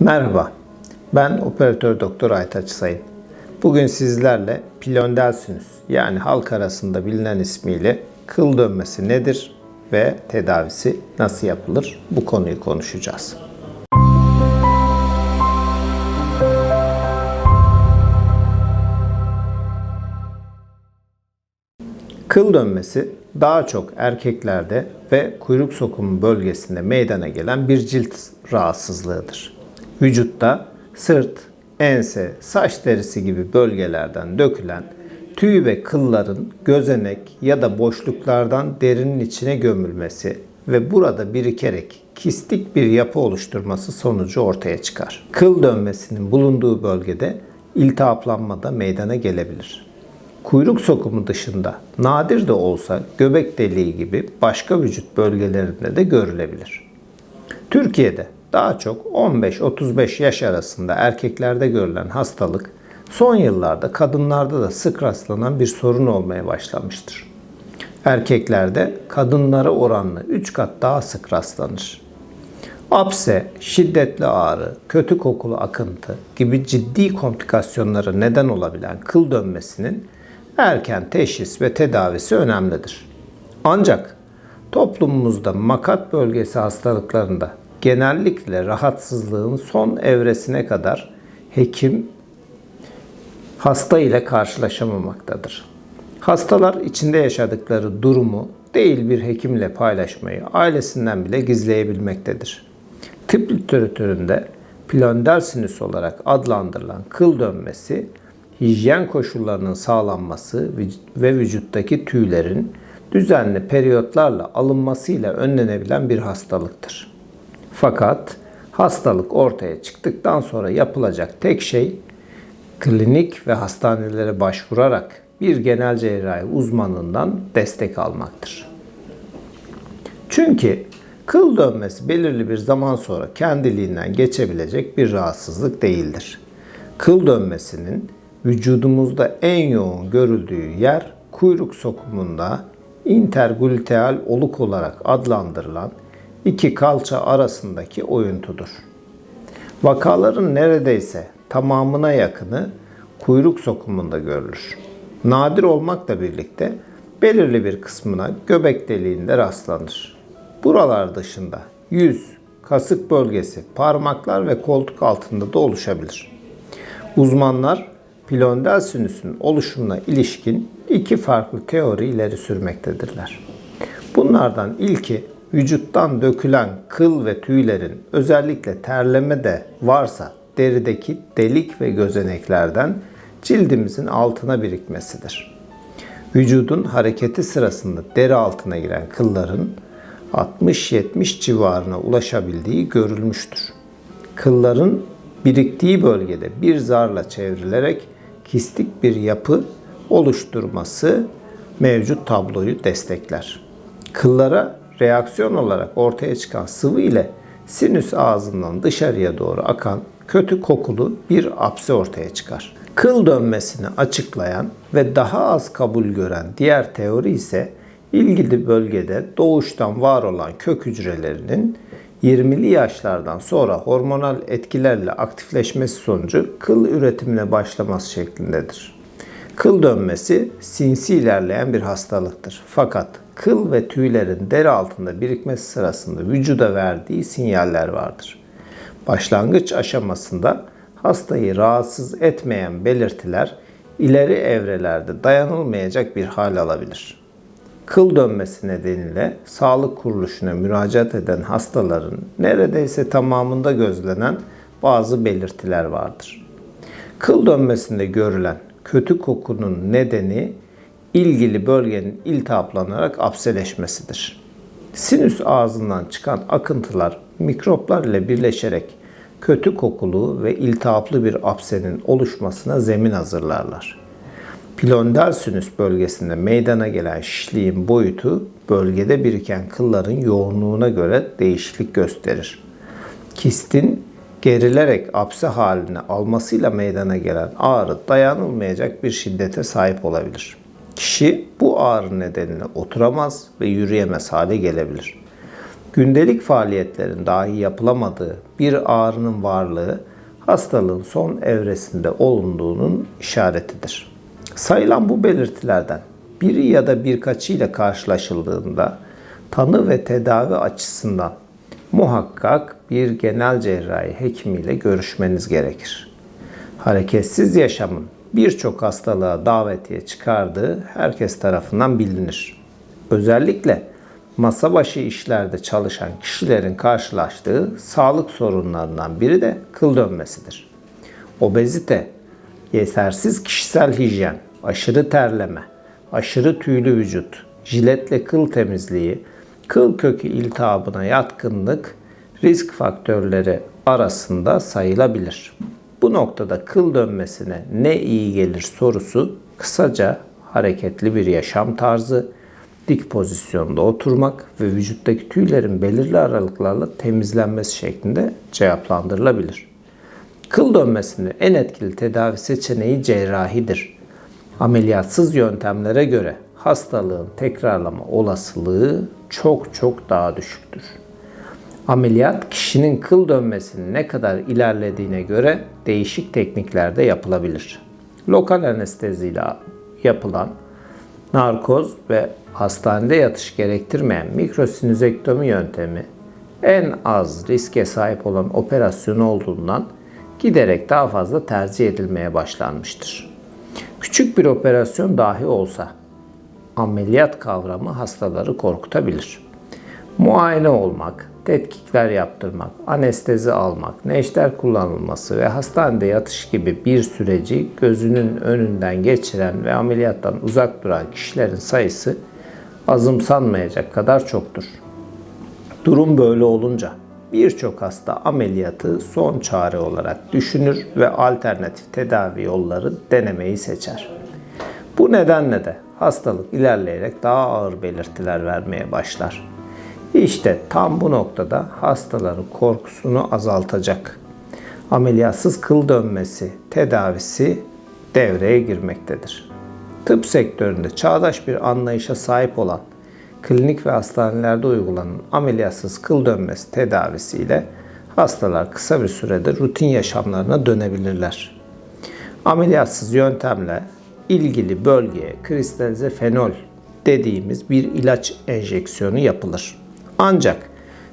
Merhaba, ben operatör doktor Aytaç Sayın. Bugün sizlerle pilondel yani halk arasında bilinen ismiyle kıl dönmesi nedir ve tedavisi nasıl yapılır bu konuyu konuşacağız. Kıl dönmesi daha çok erkeklerde ve kuyruk sokumu bölgesinde meydana gelen bir cilt rahatsızlığıdır. Vücutta sırt, ense, saç derisi gibi bölgelerden dökülen tüy ve kılların gözenek ya da boşluklardan derinin içine gömülmesi ve burada birikerek kistik bir yapı oluşturması sonucu ortaya çıkar. Kıl dönmesinin bulunduğu bölgede iltihaplanma da meydana gelebilir. Kuyruk sokumu dışında nadir de olsa göbek deliği gibi başka vücut bölgelerinde de görülebilir. Türkiye'de daha çok 15-35 yaş arasında erkeklerde görülen hastalık son yıllarda kadınlarda da sık rastlanan bir sorun olmaya başlamıştır. Erkeklerde kadınlara oranla 3 kat daha sık rastlanır. Apse, şiddetli ağrı, kötü kokulu akıntı gibi ciddi komplikasyonlara neden olabilen kıl dönmesinin erken teşhis ve tedavisi önemlidir. Ancak toplumumuzda makat bölgesi hastalıklarında genellikle rahatsızlığın son evresine kadar hekim hasta ile karşılaşamamaktadır. Hastalar içinde yaşadıkları durumu değil bir hekimle paylaşmayı ailesinden bile gizleyebilmektedir. Tıp literatüründe plönder sinüs olarak adlandırılan kıl dönmesi, hijyen koşullarının sağlanması ve vücuttaki tüylerin düzenli periyotlarla alınmasıyla önlenebilen bir hastalıktır. Fakat hastalık ortaya çıktıktan sonra yapılacak tek şey klinik ve hastanelere başvurarak bir genel cerrahi uzmanından destek almaktır. Çünkü kıl dönmesi belirli bir zaman sonra kendiliğinden geçebilecek bir rahatsızlık değildir. Kıl dönmesinin vücudumuzda en yoğun görüldüğü yer kuyruk sokumunda intergluteal oluk olarak adlandırılan iki kalça arasındaki oyuntudur. Vakaların neredeyse tamamına yakını kuyruk sokumunda görülür. Nadir olmakla birlikte belirli bir kısmına göbek deliğinde rastlanır. Buralar dışında yüz, kasık bölgesi, parmaklar ve koltuk altında da oluşabilir. Uzmanlar pilondel sinüsün oluşumuna ilişkin iki farklı teori ileri sürmektedirler. Bunlardan ilki vücuttan dökülen kıl ve tüylerin özellikle terleme de varsa derideki delik ve gözeneklerden cildimizin altına birikmesidir. Vücudun hareketi sırasında deri altına giren kılların 60-70 civarına ulaşabildiği görülmüştür. Kılların biriktiği bölgede bir zarla çevrilerek kistik bir yapı oluşturması mevcut tabloyu destekler. Kıllara reaksiyon olarak ortaya çıkan sıvı ile sinüs ağzından dışarıya doğru akan kötü kokulu bir apse ortaya çıkar. Kıl dönmesini açıklayan ve daha az kabul gören diğer teori ise ilgili bölgede doğuştan var olan kök hücrelerinin 20'li yaşlardan sonra hormonal etkilerle aktifleşmesi sonucu kıl üretimine başlaması şeklindedir. Kıl dönmesi sinsi ilerleyen bir hastalıktır. Fakat kıl ve tüylerin deri altında birikmesi sırasında vücuda verdiği sinyaller vardır. Başlangıç aşamasında hastayı rahatsız etmeyen belirtiler ileri evrelerde dayanılmayacak bir hal alabilir. Kıl dönmesi nedeniyle sağlık kuruluşuna müracaat eden hastaların neredeyse tamamında gözlenen bazı belirtiler vardır. Kıl dönmesinde görülen kötü kokunun nedeni ilgili bölgenin iltihaplanarak apseleşmesidir. Sinüs ağzından çıkan akıntılar mikroplar ile birleşerek kötü kokulu ve iltihaplı bir apsenin oluşmasına zemin hazırlarlar. Pilondal sinüs bölgesinde meydana gelen şişliğin boyutu bölgede biriken kılların yoğunluğuna göre değişiklik gösterir. Kistin gerilerek apse halini almasıyla meydana gelen ağrı dayanılmayacak bir şiddete sahip olabilir. Kişi bu ağrı nedeniyle oturamaz ve yürüyemez hale gelebilir. Gündelik faaliyetlerin dahi yapılamadığı bir ağrının varlığı hastalığın son evresinde olunduğunun işaretidir. Sayılan bu belirtilerden biri ya da birkaçıyla karşılaşıldığında tanı ve tedavi açısından muhakkak bir genel cerrahi hekimiyle görüşmeniz gerekir. Hareketsiz yaşamın birçok hastalığa davetiye çıkardığı herkes tarafından bilinir. Özellikle masa başı işlerde çalışan kişilerin karşılaştığı sağlık sorunlarından biri de kıl dönmesidir. Obezite, yetersiz kişisel hijyen, aşırı terleme, aşırı tüylü vücut, jiletle kıl temizliği, kıl kökü iltihabına yatkınlık risk faktörleri arasında sayılabilir. Bu noktada kıl dönmesine ne iyi gelir sorusu kısaca hareketli bir yaşam tarzı, dik pozisyonda oturmak ve vücuttaki tüylerin belirli aralıklarla temizlenmesi şeklinde cevaplandırılabilir. Kıl dönmesinin en etkili tedavi seçeneği cerrahidir. Ameliyatsız yöntemlere göre hastalığın tekrarlama olasılığı çok çok daha düşüktür. Ameliyat kişinin kıl dönmesinin ne kadar ilerlediğine göre değişik tekniklerde yapılabilir. Lokal anesteziyle yapılan narkoz ve hastanede yatış gerektirmeyen mikrosinüzektomi yöntemi en az riske sahip olan operasyon olduğundan giderek daha fazla tercih edilmeye başlanmıştır. Küçük bir operasyon dahi olsa ameliyat kavramı hastaları korkutabilir. Muayene olmak, tetkikler yaptırmak, anestezi almak, neşter kullanılması ve hastanede yatış gibi bir süreci gözünün önünden geçiren ve ameliyattan uzak duran kişilerin sayısı azımsanmayacak kadar çoktur. Durum böyle olunca birçok hasta ameliyatı son çare olarak düşünür ve alternatif tedavi yolları denemeyi seçer. Bu nedenle de hastalık ilerleyerek daha ağır belirtiler vermeye başlar. İşte tam bu noktada hastaların korkusunu azaltacak ameliyatsız kıl dönmesi tedavisi devreye girmektedir. Tıp sektöründe çağdaş bir anlayışa sahip olan klinik ve hastanelerde uygulanan ameliyatsız kıl dönmesi tedavisiyle hastalar kısa bir sürede rutin yaşamlarına dönebilirler. Ameliyatsız yöntemle ilgili bölgeye kristalize fenol dediğimiz bir ilaç enjeksiyonu yapılır. Ancak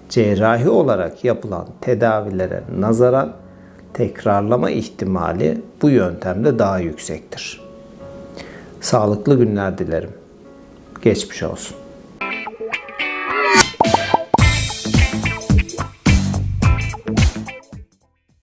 cerrahi olarak yapılan tedavilere nazaran tekrarlama ihtimali bu yöntemde daha yüksektir. Sağlıklı günler dilerim. Geçmiş olsun.